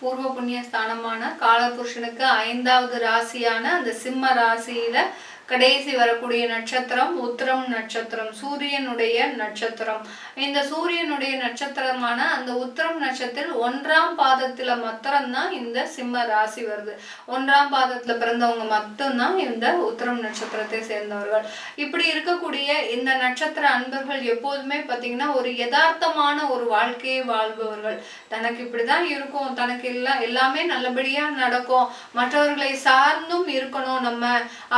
பூர்வ புண்ணிய ஸ்தானமான காலபுருஷனுக்கு ஐந்தாவது ராசியான அந்த சிம்ம ராசியில கடைசி வரக்கூடிய நட்சத்திரம் உத்திரம் நட்சத்திரம் சூரியனுடைய நட்சத்திரம். இந்த சூரியனுடைய நட்சத்திரமான அந்த உத்திரம் நட்சத்திரம் ஒன்றாம் பாதத்துல மாத்திரம்தான் இந்த சிம்ம ராசி வருது. ஒன்றாம் பாதத்துல பிறந்தவங்க மட்டும்தான் இந்த உத்திரம் நட்சத்திரத்தை சேர்ந்தவர்கள். இப்படி இருக்கக்கூடிய இந்த நட்சத்திர அன்பர்கள் எப்போதுமே பார்த்தீங்கன்னா ஒரு யதார்த்தமான ஒரு வாழ்க்கையை வாழ்பவர்கள். தனக்கு இப்படிதான் இருக்கும் தனக்கு எல்லாம் எல்லாமே நல்லபடியா நடக்கும். மற்றவர்களை சார்ந்தும் இருக்கணும் நம்ம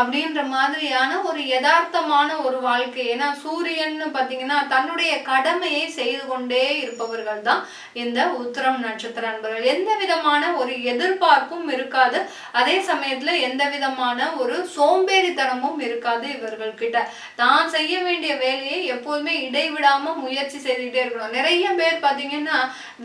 அப்படின்ற மாதிரியான ஒரு யதார்த்தமான ஒரு வாழ்க்கை. ஏன்னா சூரியன் பார்த்தீங்கன்னா தன்னுடைய கடமையை செய்து கொண்டே இருப்பவர்கள் தான் இந்த உத்திரம் நட்சத்திர அன்பர்கள். எந்த விதமான ஒரு எதிர்பார்ப்பும் இருக்காது. அதே சமயத்தில் எந்த விதமான ஒரு சோம்பேறித்தனமும் இருக்காது இவர்கள் கிட்ட தான் செய்ய வேண்டிய வேலையை எப்போதுமே இடைவிடாம முயற்சி செய்துகிட்டே இருக்கணும். நிறைய பேர் பார்த்தீங்கன்னா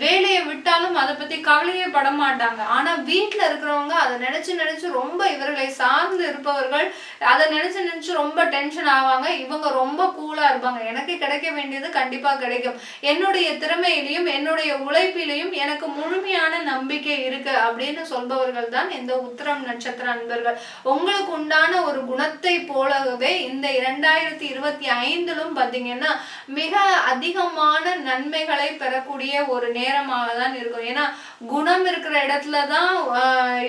வேலையை விட்டாலும் அதை பத்தி கவலையே பட மாட்டாங்க. ஆனா வீட்டில் இருக்கிறவங்க அதை நினைச்சு நினைச்சு ரொம்ப இவர்களை சார்ந்து இருப்பவர்கள் அதை அதை நினைச்சு நினைச்சு ரொம்ப டென்ஷன் ஆவாங்க. இவங்க ரொம்ப கூலா இருப்பாங்க. எனக்கு கிடைக்க வேண்டியது கண்டிப்பா கிடைக்கும். என்னுடைய திறமையிலையும் என்னுடைய உழைப்பிலையும் எனக்கு முழுமையான நம்பிக்கை இருக்கு அப்படின்னு சொல்பவர்கள் தான் இந்த உத்திரம் நட்சத்திர அன்பர்கள். உங்களுக்கு உண்டான ஒரு குணத்தை போலவே இந்த இரண்டாயிரத்தி இருபத்தி ஐந்திலும் பார்த்தீங்கன்னா மிக அதிகமான நன்மைகளை பெறக்கூடிய ஒரு நேரமாக தான் இருக்கும். ஏன்னா குணம் இருக்கிற இடத்துல தான்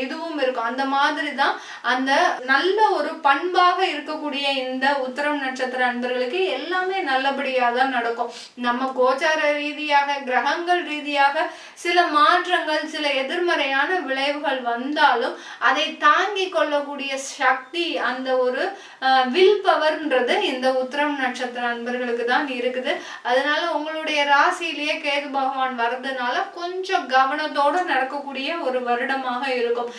இதுவும் இருக்கும். அந்த மாதிரி தான் அந்த நல்ல ஒரு பண்பா பொதுவாக இருக்கக்கூடிய இந்த உத்தரம் நட்சத்திர அன்பர்களுக்கு எல்லாமே நல்லபடியாக தான் நடக்கும். நம்ம கோச்சார ரீதியாக கிரகங்கள் ரீதியாக சில மாற்றங்கள் சில எதிர்மறையான விளைவுகள் வந்தாலும் அதை தாங்கி கொள்ளக்கூடிய சக்தி அந்த ஒரு வில் பவர்ன்றது இந்த உத்தரம் நட்சத்திர அன்பர்களுக்கு தான் இருக்குது. அதனால உங்களுடைய ராசியிலேயே கேது பகவான் வர்றதுனால கொஞ்சம் கவனத்தோடு நடக்கக்கூடிய ஒரு வருடமாக இருக்கும்.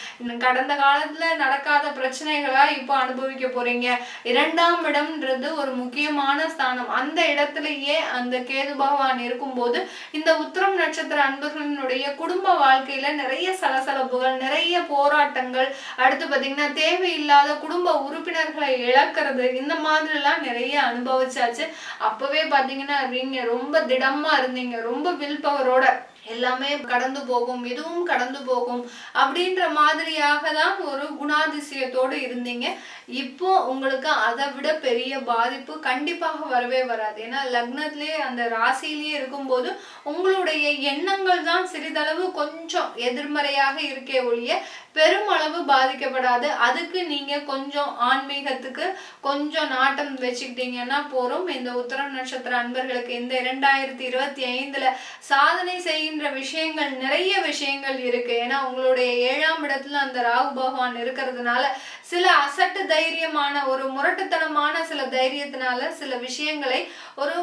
கடந்த காலத்துல நடக்காத பிரச்சனைகளா இப்போ அனுபவிக்க போறீங்க. இரண்டாம் இடம்ன்றது ஒரு முக்கியமான ஸ்தானம். அந்த இடத்துலயே அந்த கேது பகவான் இருக்கும்போது இந்த உத்திரம் நட்சத்திர அன்பர்களினுடைய குடும்ப வாழ்க்கையில நிறைய சலசலப்புகள் நிறைய போராட்டங்கள் அடுத்து பாத்தீங்கன்னா தேவையில்லாத குடும்ப உறுப்பினர்களை இழக்கிறது இந்த மாதிரி எல்லாம் நிறைய அனுபவிச்சாச்சு. அப்பவே பாத்தீங்கன்னா நீங்க ரொம்ப திடமா இருந்தீங்க. ரொம்ப வில் பவரோட எல்லாமே கடந்து போகும் இதுவும் கடந்து போகும் அப்படின்ற மாதிரியாக தான் ஒரு குணாதிசயத்தோடு இருந்தீங்க. இப்போ உங்களுக்கு அதை விட பெரிய பாதிப்பு கண்டிப்பாக வரவே வராது. ஏன்னா லக்னத்திலேயே அந்த ராசியிலேயே இருக்கும்போது உங்களுடைய எண்ணங்கள் தான் சிறிதளவு கொஞ்சம் எதிர்மறையாக இருக்கே ஒழிய பெருமளவு பாதிக்கப்படாது. அதுக்கு நீங்கள் கொஞ்சம் ஆன்மீகத்துக்கு கொஞ்சம் நாட்டம் வச்சுக்கிட்டீங்கன்னா போகிறோம் இந்த உத்தரம் நட்சத்திர அன்பர்களுக்கு இந்த இரண்டாயிரத்தி இருபத்தி ஐந்தில் சாதனை செய்கின்ற விஷயங்கள் நிறைய விஷயங்கள் இருக்குது ஏன்னா உங்களுடைய ஏழாம் இடத்துல அந்த ராகு பகவான் இருக்கிறதுனால சில அசட்டு தைரியமான ஒரு முரட்டுத்தனமான சில தைரியத்தினால சில விஷயங்களை ஒரு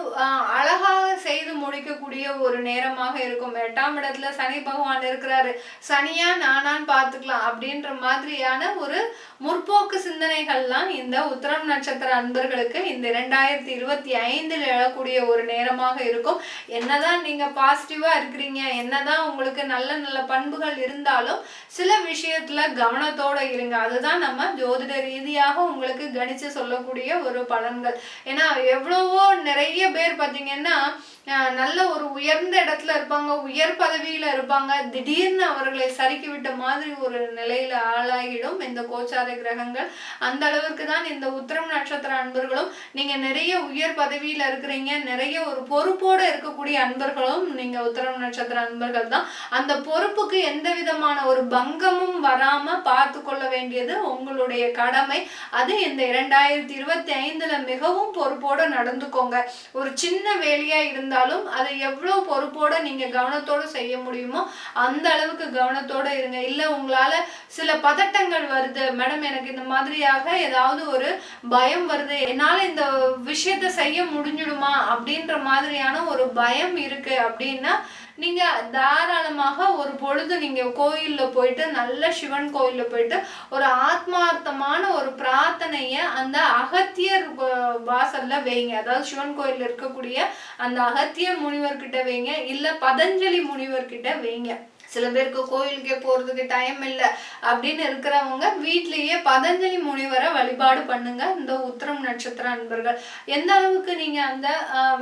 அழகாக செய்து முடிக்கக்கூடிய ஒரு நேரமாக இருக்கும். எட்டாம் இடத்துல சனி பகவான் இருக்கிறாரு. சனியா நானான்னு பார்த்துக்கலாம். அப்படின்ற மாதிரியான ஒரு முற்போக்கு சிந்தனைகள்லாம் இந்த உத்தரம் நட்சத்திர அன்பர்களுக்கு இந்த இரண்டாயிரத்தி இருபத்தி ஐந்தில் எழக்கூடிய ஒரு நேரமாக இருக்கும். என்னதான் நீங்க பாசிட்டிவா இருக்கிறீங்க என்னதான் உங்களுக்கு நல்ல நல்ல பண்புகள் இருந்தாலும் சில விஷயத்துல கவனத்தோட இருங்க. அதுதான் நம்ம ஜோதிட ரீதியாக உங்களுக்கு கணிச்சு சொல்லக்கூடிய ஒரு பலன்கள். ஏன்னா எவ்வளவோ நிறைய பேர் பார்த்தீங்கன்னா நல்ல ஒரு உயர்ந்த இடத்துல இருப்பாங்க உயர் பதவியில் இருப்பாங்க. திடீர்னு அவர்களை சறுக்கி விட்ட மாதிரி ஒரு நிலையில ஆளாகிடும் இந்த கோச்சார கிரகங்கள். அந்த அளவுக்கு தான் இந்த உத்திரம் நட்சத்திர அன்பர்களும் நீங்க நிறைய உயர் பதவியில இருக்கிறீங்க நிறைய ஒரு பொறுப்போட இருக்கக்கூடிய அன்பர்களும் நீங்க உத்திரம் நட்சத்திர அன்பர்கள் தான். அந்த பொறுப்புக்கு எந்த விதமான ஒரு பங்கமும் வராம பார்த்து கொள்ள வேண்டியது உங்களுடைய கடமை. அது இந்த இரண்டாயிரத்தி இருபத்தி ஐந்துல மிகவும் பொறுப்போட நடந்துக்கோங்க. ஒரு சின்ன வேலையா இருந்தாலும் அதை எவ்வளோ பொறுப்போட நீங்கள் கவனத்தோடு செய்ய முடியுமோ அந்த அளவுக்கு கவனத்தோடு இருங்க. இல்லை உங்களால் சில பதட்டங்கள் வருது. மேடம் எனக்கு இந்த மாதிரியாக ஏதாவது ஒரு பயம் வருது. என்னால் இந்த விஷயத்த செய்ய முடிஞ்சிடுமா அப்படின்ற மாதிரியான ஒரு பயம் இருக்குது அப்படின்னா நீங்க தாராளமாக ஒரு பொழுது நீங்க கோயில்ல போயிட்டு நல்ல சிவன் கோயில்ல போயிட்டு ஒரு ஆத்மார்த்தமான ஒரு பிரார்த்தனைய அந்த அகத்தியர் வாசல்ல வைங்க. அதாவது சிவன் கோயில்ல இருக்கக்கூடிய அந்த அகத்தியர் முனிவர்கிட்ட வைங்க. இல்ல பதஞ்சலி முனிவர்கிட்ட வைங்க. சில பேருக்கு கோயிலுக்கே போறதுக்கு டைம் இல்லை அப்படின்னு இருக்கிறவங்க வீட்லேயே பதஞ்சலி முனிவரை வழிபாடு பண்ணுங்க. இந்த உத்திரம் நட்சத்திர அன்பர்கள். எந்த அளவுக்கு நீங்க அந்த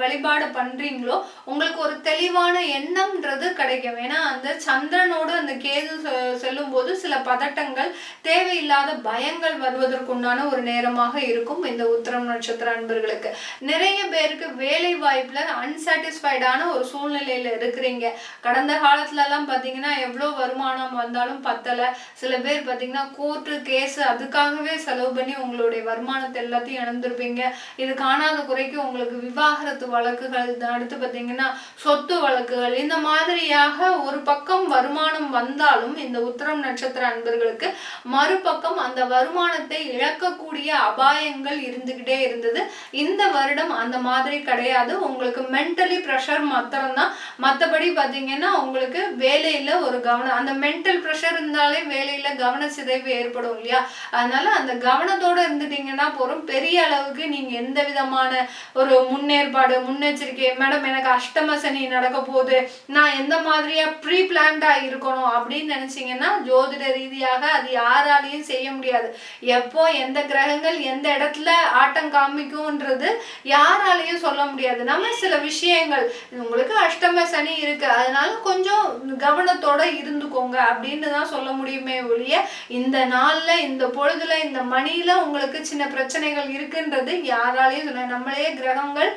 வழிபாடு பண்றீங்களோ உங்களுக்கு ஒரு தெளிவான எண்ணம்ன்றது கிடைக்கும். ஏன்னா அந்த சந்திரனோடு அந்த கேது செ- செல்லும் போது சில பதட்டங்கள் தேவையில்லாத பயங்கள் வருவதற்குண்டான ஒரு நேரமாக இருக்கும் இந்த உத்திரம் நட்சத்திர அன்பர்களுக்கு. நிறைய பேருக்கு வேலை வாய்ப்புல அன்சாட்டிஸ்ஃபைடான ஒரு சூழ்நிலையில இருக்கிறீங்க. கடந்த காலத்துல எல்லாம் பாத்தீங்கன்னா வருமானம் வந்தாலும் பத்தல. சில பேர் பாத்தீங்கன்னா கோர்ட்டு கேஸ் அதுக்காகவே செலவு பண்ணி உங்களுடைய வருமானத்தை எல்லாத்தையும் இழந்திருப்பீங்க. இது காணாத குறைக்கு உங்களுக்கு விவாகரத்து வழக்குகள் அடுத்து பாத்தீங்கன்னா சொத்து வழக்குகள். இந்த மாதிரியாக ஒரு பக்கம் வருமானம் வந்தாலும் இந்த உத்தரம் நட்சத்திர அன்பர்களுக்கு மறுபக்கம் அந்த வருமானத்தை இழக்கக்கூடிய அபாயங்கள் இருந்துகிட்டே இருந்தது. இந்த வருடம் அந்த மாதிரி கிடையாது. உங்களுக்கு மென்டலி ப்ரெஷர் மாத்திரம்தான். மற்றபடி பார்த்தீங்கன்னா உங்களுக்கு வேலையில ஒரு கவனம் அந்த மென்டல் ப்ரெஷர் இருந்தாலே வேலையில கவன சிதைவு ஏற்படும் இல்லையா? அதனால அந்த கவனத்தோட இருந்துட்டீங்கன்னா போகிறோம் பெரிய அளவுக்கு நீங்க எந்த விதமான ஒரு முன்னேற்பாடு முன்னெச்சரிக்கை மேடம் எனக்கு அஷ்டம சனி நடக்க போகுது நான் எந்த மாதிரியா ப்ரீ பிளான்டா இருக்கணும் அப்படின்னு நினைச்சீங்கன்னா ஜோதிட ரீதியாக அது யாராலையும் செய்ய முடியாது. எப்போ எந்த கிரகங்கள் எந்த இடத்துல ஆட்டம் காமிக்கும்ன்றது யாராலையும் சொல்ல முடியாது. நம்ம சில விஷயங்கள் உங்களுக்கு அஷ்டம சனி இருக்கு அதனால கொஞ்சம் கவனத்தோட இருந்துக்கோங்க அப்படின்னு தான் சொல்ல முடியுமே ஒழிய இந்த நாள்ல இந்த பொழுதுல இந்த மணியில உங்களுக்கு சின்ன பிரச்சனைகள் இருக்குன்றது யாராலையும் சொல்ல நம்மளே கிரகங்கள்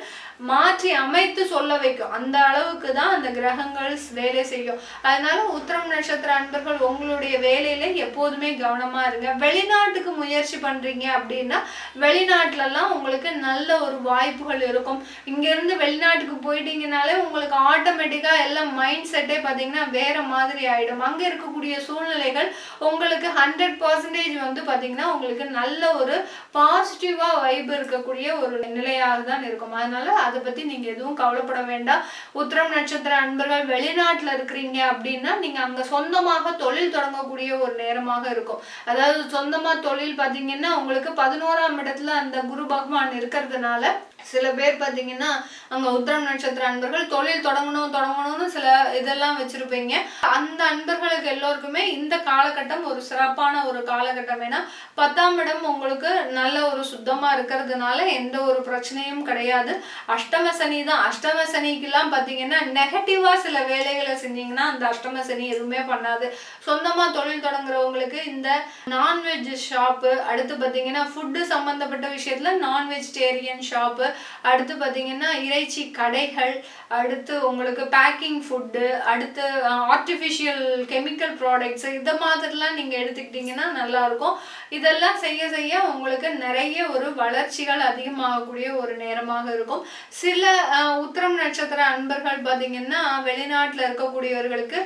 மாற்றி அமைத்து சொல்ல வைக்கும். அந்த அளவுக்கு தான் அந்த கிரகங்கள் வேலை செய்யும். அதனால உத்திரம் நட்சத்திர அன்பர்கள் உங்களுடைய வேலையில எப்போதுமே கவனமா இருங்க. வெளிநாட்டுக்கு முயற்சி பண்றீங்க அப்படின்னா வெளிநாட்டுலலாம் உங்களுக்கு நல்ல ஒரு வாய்ப்புகள் இருக்கும். இங்கேருந்து வெளிநாட்டுக்கு போயிட்டீங்கனாலே உங்களுக்கு ஆட்டோமேட்டிக்கா எல்லாம் மைண்ட் செட்டே பார்த்தீங்கன்னா வேற மாதிரி ஆயிடும். அங்க இருக்கக்கூடிய சூழ்நிலைகள் உங்களுக்கு ஹண்ட்ரட் பர்சன்டேஜ் வந்து பார்த்தீங்கன்னா உங்களுக்கு நல்ல ஒரு பாசிட்டிவா வைப் இருக்கக்கூடிய ஒரு நிலையாக தான் இருக்கும். அதனால அதை பத்தி நீங்க எதுவும் கவலைப்பட வேண்டாம். உத்திரம் நட்சத்திர அன்பர்கள் வெளிநாட்டுல இருக்கிறீங்க அப்படின்னா நீங்க அங்க சொந்தமாக தொழில் தொடங்கக்கூடிய ஒரு நேரமாக இருக்கும். அதாவது சொந்தமா தொழில் பார்த்தீங்கன்னா உங்களுக்கு பதினோராம் இடத்துல அந்த குரு பகவான் இருக்கிறதுனால சில பேர் பார்த்தீங்கன்னா அங்கே உத்திரம் நட்சத்திர அன்பர்கள் தொழில் தொடங்கணும் தொடங்கணும்னு சில இதெல்லாம் வச்சுருப்பீங்க. அந்த அன்பர்களுக்கு எல்லோருக்குமே இந்த காலகட்டம் ஒரு சிறப்பான ஒரு காலகட்டம். ஏன்னா பத்தாம் இடம் உங்களுக்கு நல்ல ஒரு சுத்தமாக இருக்கிறதுனால எந்த ஒரு பிரச்சனையும் கிடையாது. அஷ்டம சனி தான். அஷ்டம சனிக்கெல்லாம் பார்த்தீங்கன்னா நெகட்டிவாக சில வேலைகளை செஞ்சீங்கன்னா அந்த அஷ்டம சனி எதுவுமே பண்ணாது. சொந்தமாக தொழில் தொடங்குறவங்களுக்கு இந்த நான்வெஜ் ஷாப்பு அடுத்து பார்த்தீங்கன்னா ஃபுட்டு சம்மந்தப்பட்ட விஷயத்தில் நான் வெஜிடேரியன் ஷாப்பு அடுத்து பார்த்தீங்கன்னா இறைச்சி கடைகள் அடுத்து உங்களுக்கு பேக்கிங் ஃபுட்டு அடுத்து ஆர்டிஃபிஷியல் கெமிக்கல் ப்ராடக்ட்ஸ் இந்த மாதிரிலாம் நீங்கள் எடுத்துக்கிட்டிங்கன்னா நல்லாயிருக்கும். இதெல்லாம் செய்ய செய்ய உங்களுக்கு நிறைய ஒரு வளர்ச்சிகள் அதிகமாகக்கூடிய ஒரு நேரமாக இருக்கும். சில உத்திரம் நட்சத்திர அன்பர்கள் பார்த்தீங்கன்னா வெளிநாட்டில் இருக்கக்கூடியவர்களுக்கு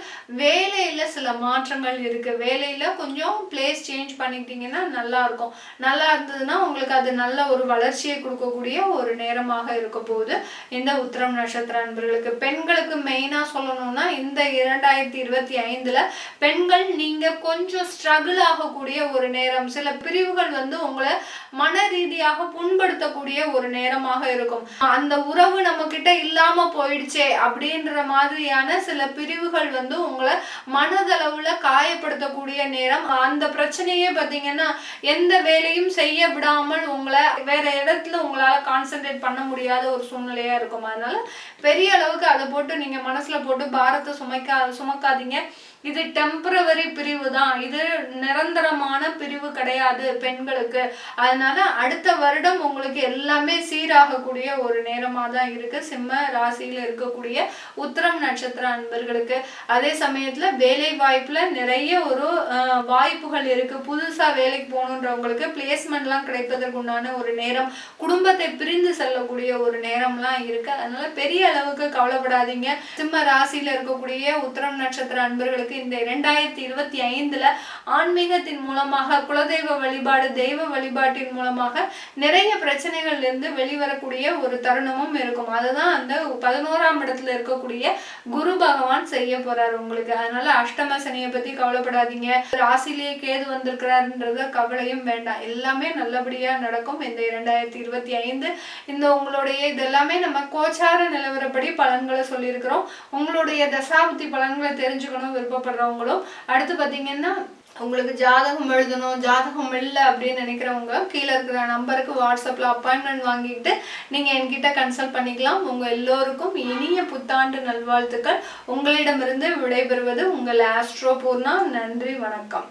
வேலையில் சில மாற்றங்கள் இருக்குது வேலையில் கொஞ்சம் பிளேஸ் சேஞ்ச் பண்ணிக்கிட்டிங்கன்னா நல்லாயிருக்கும். நல்லா இருந்ததுன்னா உங்களுக்கு அது நல்ல ஒரு வளர்ச்சியை கொடுக்கக்கூடிய ஒரு நேரமாக இருக்க போது இந்த உத்திரம் நட்சத்திர அன்பர்களுக்கு பெண்களுக்கு மெயினாக சொல்லணும்னா இந்த இரண்டாயிரத்தி இருபத்தி ஐந்துல பெண்கள் நீங்க கொஞ்சம் ஸ்ட்ரகிள் ஆகக்கூடிய ஒரு நேரம் சில பிரிவுகள் வந்து உங்களை மன ரீதியாக புண்படுத்தக்கூடிய ஒரு நேரமாக இருக்கும். அந்த உறவு நம்ம கிட்ட இல்லாம போயிடுச்சே அப்படின்ற மாதிரியான சில பிரிவுகள் வந்து உங்களை மனதளவுல காயப்படுத்தக்கூடிய நேரம். அந்த பிரச்சனையே பாத்தீங்கன்னா எந்த வேலையும் செய்ய விடாமல் உங்களை வேற இடத்துல உங்களால கான்சென்ட்ரேட் பண்ண முடியாத ஒரு சூழ்நிலையா இருக்கும். அதனால பெரிய அளவுக்கு அதை போட்டு நீங்க மனசுல போட்டு பாரத்தை சுமைக்கா சுமக்காதீங்க. இது டெம்பரவரி பிரிவு தான். இது நிரந்தரமான பிரிவு கிடையாது பெண்களுக்கு. அதனால அடுத்த வருடம் உங்களுக்கு எல்லாமே சீராகக்கூடிய ஒரு நேரமாக தான் இருக்கு. சிம்ம ராசியில் இருக்கக்கூடிய உத்திரம் நட்சத்திர அன்பர்களுக்கு. அதே சமயத்துல வேலை வாய்ப்புல நிறைய ஒரு வாய்ப்புகள் இருக்கு. புதுசா வேலைக்கு போகணுன்றவங்களுக்கு பிளேஸ்மெண்ட்லாம் கிடைப்பதற்கு உண்டான ஒரு நேரம். குடும்பத்தை பிரிந்து செல்லக்கூடிய ஒரு நேரம்லாம் இருக்கு. அதனால பெரிய அளவுக்கு கவலைப்படாதீங்க. சிம்ம ராசியில இருக்கக்கூடிய உத்திரம் நட்சத்திர அன்பர்களுக்கு இந்த இரண்டாயிரத்தி இருபத்தி ஐந்துல ஆன்மீகத்தின் மூலமாக குலதெய்வ வழிபாடு தெய்வ வழிபாட்டின் மூலமாக நிறைய பிரச்சனைகள்ல இருந்து வெளிவரக்கூடிய ஒரு தருணமும் இருக்கும். அதுதான் அந்த பதினோராம் இடத்துல இருக்கக்கூடிய குரு பகவான் செய்ய போறாரு உங்களுக்கு. அதனால அஷ்டம சனியை பத்தி கவலைப்படாதீங்க. ராசிலேயே கேது வந்திருக்கிறாருன்றத கவலையும் வேண்டாம். எல்லாமே நல்லபடியா நடக்கும் இந்த இரண்டாயிரத்தி இருபத்தி ஐந்து. இந்த உங்களுடைய இதெல்லாமே நம்ம கோச்சார நிலவரப்படி பலன்களை சொல்லியிருக்கிறோம். உங்களுடைய தசாபுத்தி பலன்களை தெரிஞ்சுக்கணும் விருப்பம் விருப்பப்படுறவங்களும் அடுத்து பார்த்தீங்கன்னா உங்களுக்கு ஜாதகம் எழுதணும் ஜாதகம் இல்லை அப்படின்னு நினைக்கிறவங்க கீழே இருக்கிற நம்பருக்கு வாட்ஸ்அப்பில் அப்பாயின்மெண்ட் வாங்கிட்டு நீங்கள் என்கிட்ட கன்சல்ட் பண்ணிக்கலாம். உங்கள் எல்லோருக்கும் இனிய புத்தாண்டு நல்வாழ்த்துக்கள். உங்களிடமிருந்து விடைபெறுவது உங்கள் ஆஸ்ட்ரோ பூர்ணா நன்றி வணக்கம்.